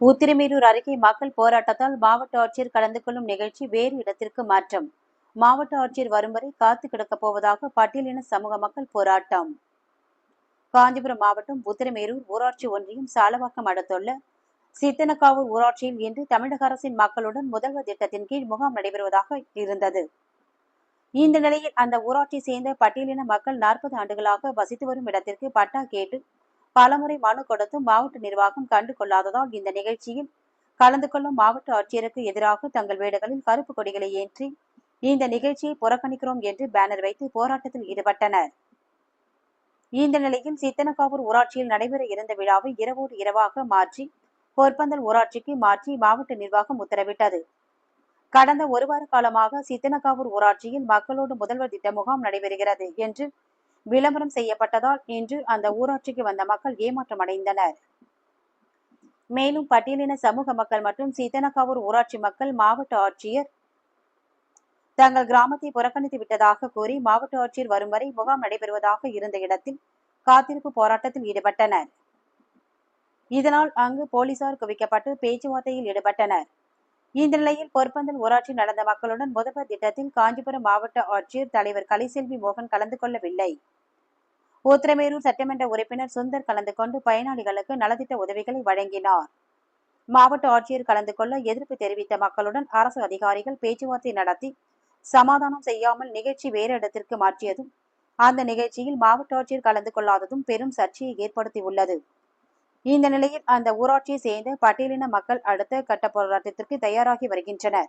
உத்திரமேரூர் அருகே மக்கள் போராட்டத்தால் மாவட்ட ஆட்சியர் கலந்து கொள்ளும் நிகழ்ச்சி வேறு இடத்திற்கு மாற்றம். மாவட்ட ஆட்சியர் வரும் வரை காத்து கிடக்கப் போவதாக பட்டியலின சமூக மக்கள் போராட்டம். காஞ்சிபுரம் மாவட்டம் உத்திரமேரூர் ஊராட்சி ஒன்றியம் சாலவாக்கம் அடுத்துள்ள சித்தனக்காவூர் ஊராட்சியில் இன்று தமிழக அரசின் மக்களுடன் முதல்வர் திட்டத்தின் கீழ் முகாம் நடைபெறுவதாக இருந்தது. இந்த நிலையில் அந்த ஊராட்சியை சேர்ந்த பட்டியலின மக்கள் நாற்பது ஆண்டுகளாக வசித்து வரும் இடத்திற்கு பட்டா கேட்டு பலமுறை மனு கொடுத்து மாவட்ட நிர்வாகம் கண்டு கொள்ளாததால் இந்த நிகழ்ச்சியில் கலந்து கொள்ளும் மாவட்ட ஆட்சியருக்கு எதிராக தங்கள் வீடுகளில் கருப்பு கொடிகளை ஏற்றி இந்த நிகழ்ச்சியை புறக்கணிக்கிறோம் என்று பேனர் வைத்து போராட்டத்தில் ஈடுபட்டனர். இந்த நிலையில் சித்தனக்காவூர் ஊராட்சியில் நடைபெற இருந்த விழாவை இரவோடு இரவாக மாற்றி பொற்பந்தல் ஊராட்சிக்கு மாற்றி மாவட்ட நிர்வாகம் உத்தரவிட்டது. கடந்த ஒரு வார காலமாக சித்தனக்காவூர் ஊராட்சியில் மக்களோடு முதல்வர் திட்ட முகாம் நடைபெறுகிறது என்று விளம்பரம் செய்யப்பட்டதால் இன்று அந்த ஊராட்சிக்கு வந்த மக்கள் ஏமாற்றம் அடைந்தனர். மேலும் பட்டியலின சமூக மக்கள் மற்றும் சீதனக்காவூர் ஊராட்சி மக்கள் மாவட்ட ஆட்சியர் தங்கள் கிராமத்தை புறக்கணித்து விட்டதாக கூறி மாவட்ட ஆட்சியர் வரும் வரை முகாம் நடைபெறுவதாக இருந்த இடத்தில் காத்திருப்பு போராட்டத்தில் ஈடுபட்டனர். இதனால் அங்கு போலீசார் குவிக்கப்பட்டு பேச்சுவார்த்தையில் ஈடுபட்டனர். இந்த நிலையில் பொற்பந்தல் ஊராட்சி நடந்த மக்களுடன் முதல்வர் திட்டத்தில் காஞ்சிபுரம் மாவட்ட ஆட்சியர் தலைவர் கலைசெல்வி மோகன் கலந்து கொள்ளவில்லை. உத்திரமேரூர் சட்டமன்ற உறுப்பினர் சுந்தர் கலந்து கொண்டு பயனாளிகளுக்கு நலத்திட்ட உதவிகளை வழங்கினார். மாவட்ட ஆட்சியர் கலந்து கொள்ள எதிர்ப்பு தெரிவித்த மக்களுடன் அரசு அதிகாரிகள் பேச்சுவார்த்தை நடத்தி சமாதானம் செய்யாமல் நிகழ்ச்சி வேறு இடத்திற்கு மாற்றியதும் அந்த நிகழ்ச்சியில் மாவட்ட ஆட்சியர் கலந்து கொள்ளாததும் பெரும் சர்ச்சையை ஏற்படுத்தியுள்ளது. இந்த நிலையில் அந்த ஊராட்சியை சேர்ந்த பட்டியலின மக்கள் அடுத்த கட்ட போராட்டத்திற்கு தயாராகி வருகின்றனர்.